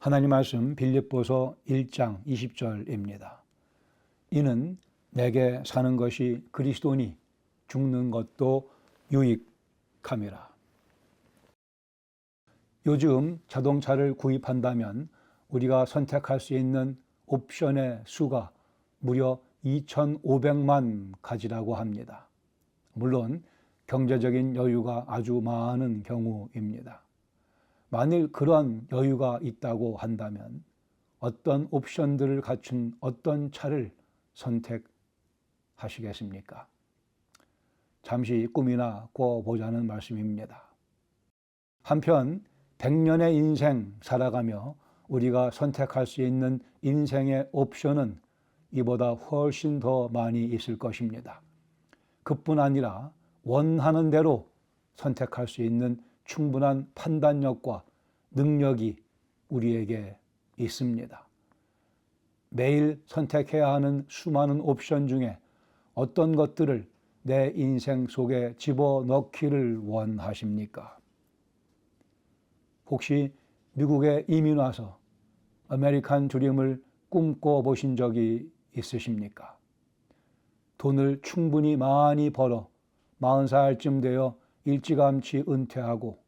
하나님 말씀 빌립보서 1장 20절입니다. 이는 내게 사는 것이 그리스도니 죽는 것도 유익함이라. 요즘 자동차를 구입한다면 우리가 선택할 수 있는 옵션의 수가 무려 2,500만 가지라고 합니다. 물론 경제적인 여유가 아주 많은 경우입니다. 만일 그런 여유가 있다고 한다면 어떤 옵션들을 갖춘 어떤 차를 선택하시겠습니까? 잠시 꿈이나 꿔보자는 말씀입니다. 한편 100년의 인생 살아가며 우리가 선택할 수 있는 인생의 옵션은 이보다 훨씬 더 많이 있을 것입니다. 그뿐 아니라 원하는 대로 선택할 수 있는 충분한 판단력과 능력이 우리에게 있습니다. 매일 선택해야 하는 수많은 옵션 중에 어떤 것들을 내 인생 속에 집어넣기를 원하십니까? 혹시 미국에 이민 와서 아메리칸 드림을 꿈꿔 보신 적이 있으십니까? 돈을 충분히 많이 벌어 40살쯤 되어 일찌감치 은퇴하고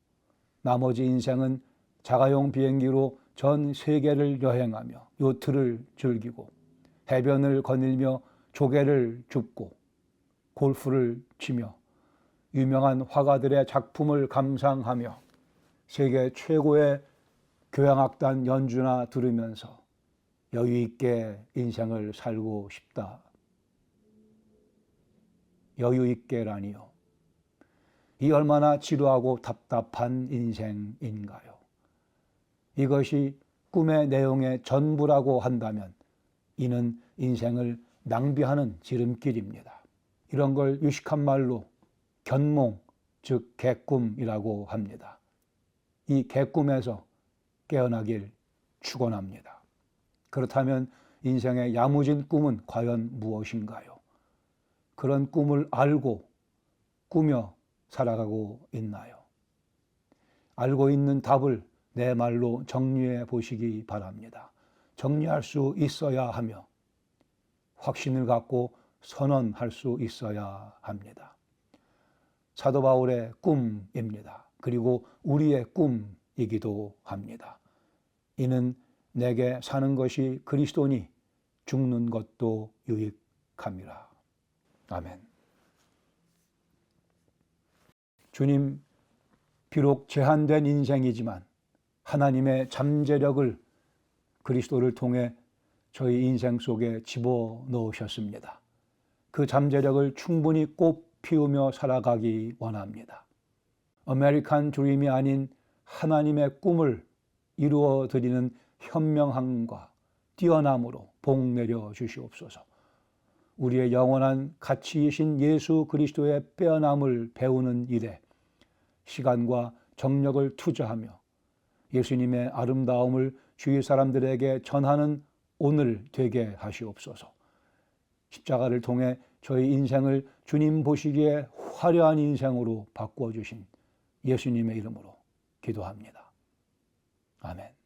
나머지 인생은 자가용 비행기로 전 세계를 여행하며 요트를 즐기고 해변을 거닐며 조개를 줍고 골프를 치며 유명한 화가들의 작품을 감상하며 세계 최고의 교향악단 연주나 들으면서 여유 있게 인생을 살고 싶다. 여유 있게라니요. 이 얼마나 지루하고 답답한 인생인가요? 이것이 꿈의 내용의 전부라고 한다면 이는 인생을 낭비하는 지름길입니다. 이런 걸 유식한 말로 견몽, 즉 개꿈이라고 합니다. 이 개꿈에서 깨어나길 축원합니다. 그렇다면 인생의 야무진 꿈은 과연 무엇인가요? 그런 꿈을 알고 꾸며 살아가고 있나요? 알고 있는 답을 내 말로 정리해 보시기 바랍니다. 정리할 수 있어야 하며 확신을 갖고 선언할 수 있어야 합니다. 사도 바울의 꿈입니다. 그리고 우리의 꿈이기도 합니다. 이는 내게 사는 것이 그리스도니 죽는 것도 유익함이라. 아멘. 주님, 비록 제한된 인생이지만 하나님의 잠재력을 그리스도를 통해 저희 인생 속에 집어 넣으셨습니다. 그 잠재력을 충분히 꽃 피우며 살아가기 원합니다. 아메리칸 드림이 아닌 하나님의 꿈을 이루어 드리는 현명함과 뛰어남으로 복 내려 주시옵소서. 우리의 영원한 가치이신 예수 그리스도의 빼어남을 배우는 일에 시간과 정력을 투자하며 예수님의 아름다움을 주위 사람들에게 전하는 오늘 되게 하시옵소서. 십자가를 통해 저희 인생을 주님 보시기에 화려한 인생으로 바꾸어 주신 예수님의 이름으로 기도합니다. 아멘.